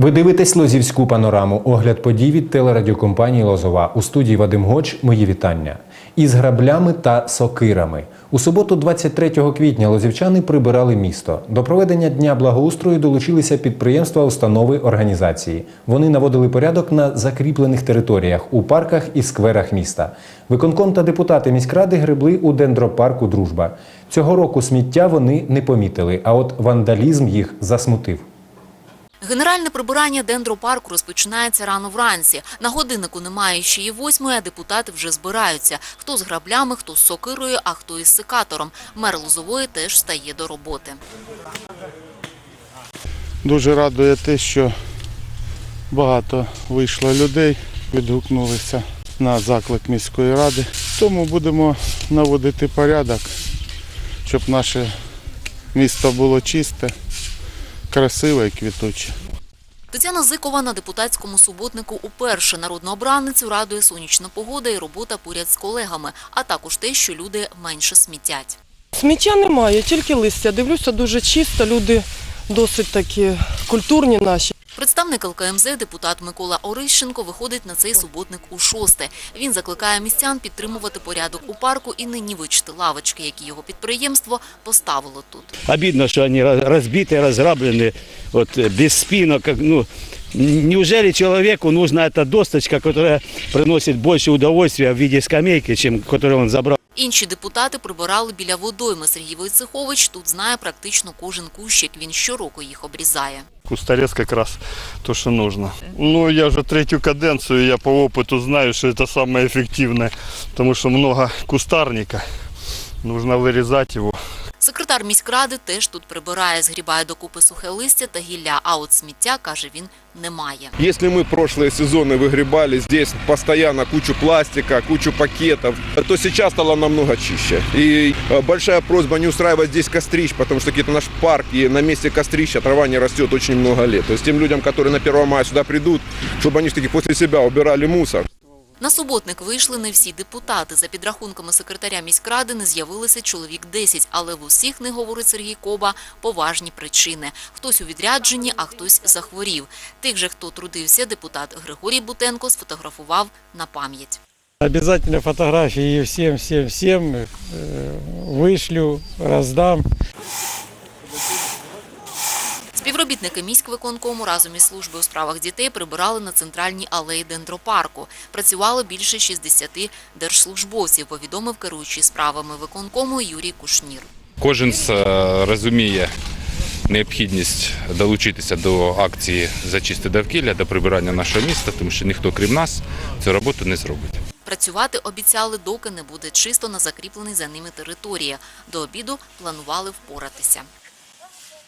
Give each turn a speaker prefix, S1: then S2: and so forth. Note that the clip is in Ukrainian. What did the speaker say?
S1: Ви дивитесь Лозівську панораму. Огляд подій від телерадіокомпанії Лозова. У студії Вадим Гоч. Мої вітання. Із граблями та сокирами. У суботу, 23 квітня, лозівчани прибирали місто. До проведення дня благоустрою долучилися підприємства, установи, організації. Вони наводили порядок на закріплених територіях у парках і скверах міста. Виконком та депутати міськради гребли у дендропарку Дружба. Цього року сміття вони не помітили, а от вандалізм їх засмутив.
S2: Генеральне прибирання дендропарку розпочинається рано вранці. На годиннику немає ще і восьмої, а депутати вже збираються. Хто з граблями, хто з сокирою, а хто із секатором. Мер Лозової теж стає до роботи.
S3: Дуже радує те, що багато вийшло людей, відгукнулися на заклик міської ради. Тому будемо наводити порядок, щоб наше місто було чисте, красиве і квітуча.
S2: Тетяна Зикова на депутатському суботнику уперше народну обранницю радує сонячна погода і робота поряд з колегами, а також те, що люди менше смітять.
S4: Сміття немає, тільки листя. Дивлюся, дуже чисто, люди досить такі культурні наші.
S2: Представник ЛКМЗ, депутат Микола Орищенко, виходить на цей суботник у шосте. Він закликає містян підтримувати порядок у парку і не нівичити лавочки, які його підприємство поставило тут.
S5: Обидно, что они раз- разбиты, разграблены, вот, э, без спинок. как, Ну, неужели человеку нужна эта досточка, которая приносит больше удовольствия в виде скамейки, чем которую он забрал?
S2: Інші депутати прибирали біля водойми. Сергій Войцехович тут знає практично кожен кущик. Він щороку їх обрізає.
S6: Кустарез как раз то, что нужно. Ну, я уже третью каденцию, я по опыту знаю, что это самое эффективное, потому что много кустарника, нужно вырезать его.
S2: Секретар міськради теж тут прибирає, згрібає докупи сухе листя та гілля, а от сміття, каже він, немає.
S7: Если мы прошлые сезоны выгребали здесь постоянно кучу пластика, кучу пакетов, то сейчас стало намного чище. И э, большая просьба не устраивать здесь кострищ, потому что это наш парк, и на месте кострища трава не растет очень много лет. То есть тем людям, которые на 1 мая сюда придут, чтобы они все-таки после себя убирали мусор.
S2: На суботник вийшли не всі депутати. За підрахунками секретаря міськради не з'явилися чоловік 10, але в усіх, не говорить Сергій Коба, поважні причини. Хтось у відрядженні, а хтось захворів. Тих же, хто трудився, депутат Григорій Бутенко сфотографував на пам'ять.
S8: Обязательно фотографии всем, всем, всем э, вышлю,
S2: Співробітники міськвиконкому разом із службою у справах дітей прибирали на центральній алеї дендропарку. Працювало більше 60 держслужбовців, повідомив керуючий справами виконкому Юрій Кушнір.
S9: Кожен е, розуміє необхідність долучитися до акції «Зачисти довкілля» до прибирання нашого міста, тому що ніхто крім нас цю роботу не зробить.
S2: Працювати обіцяли, доки не буде чисто на закріпленій за ними території. До обіду планували впоратися.